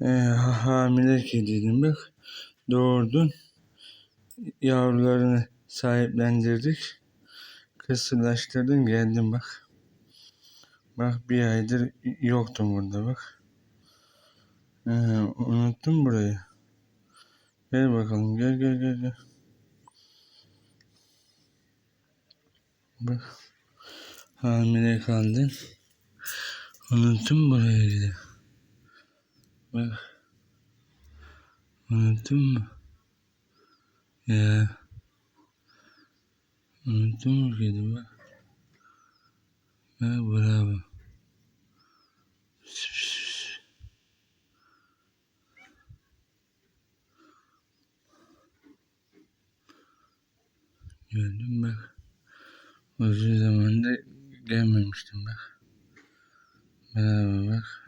e, ha- hamile kediydim bak. Doğurdun. Yavrularını sahiplendirdik. Kısırlaştırdın geldin bak. Bak bir aydır yoktum burada bak. Ee, unuttum burayı. Gel bakalım gel gel gel gel. Bak. Hamile kaldın. Unuttum burayı dedi. Bak. Unuttun mu? Ya. Unuttun mu kedi bak. Ha, bravo. Gördün bak. Uzun zamandır gelmemiştim bak. Bravo bak.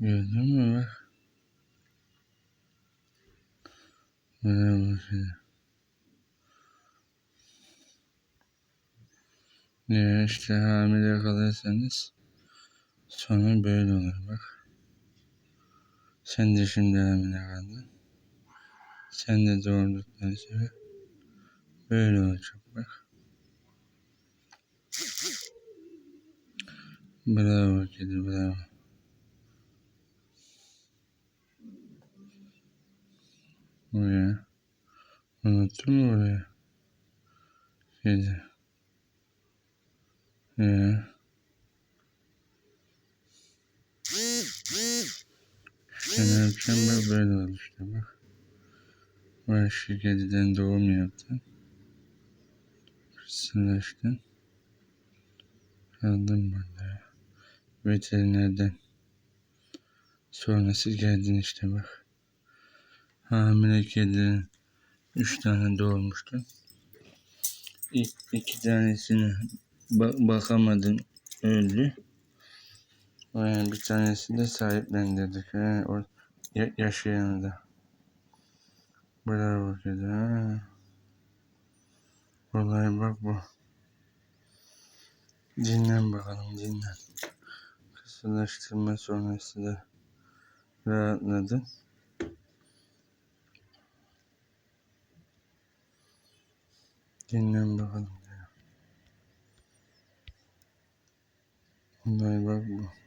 Gördün mü bak. Bravo seni. Ya işte hamile kalırsanız sonu böyle olur bak. Sen de şimdi hamile kaldın. Sen de doğurduktan sonra böyle olacak bak. Bravo kedi bravo. Buraya. Unuttun mu buraya? Kedi. Ya. Sen akşam böyle oldu işte bak. Başka kediden doğum yaptın. Kısırlaştın. Kaldın burada. Veterinerden. Sonrası geldin işte bak. Hamile kedinin üç tane doğurmuştun. İ- iki tanesini ba- bakamadın öldü. Yani bir tanesini de sahiplendirdik. Yani o ya- yaşayanı da. Bravo kedi ha. Olay bak bu. Dinlen bakalım dinlen. Kısırlaştırma sonrası da rahatladın. Dinlen bakalım. Olay bak bu.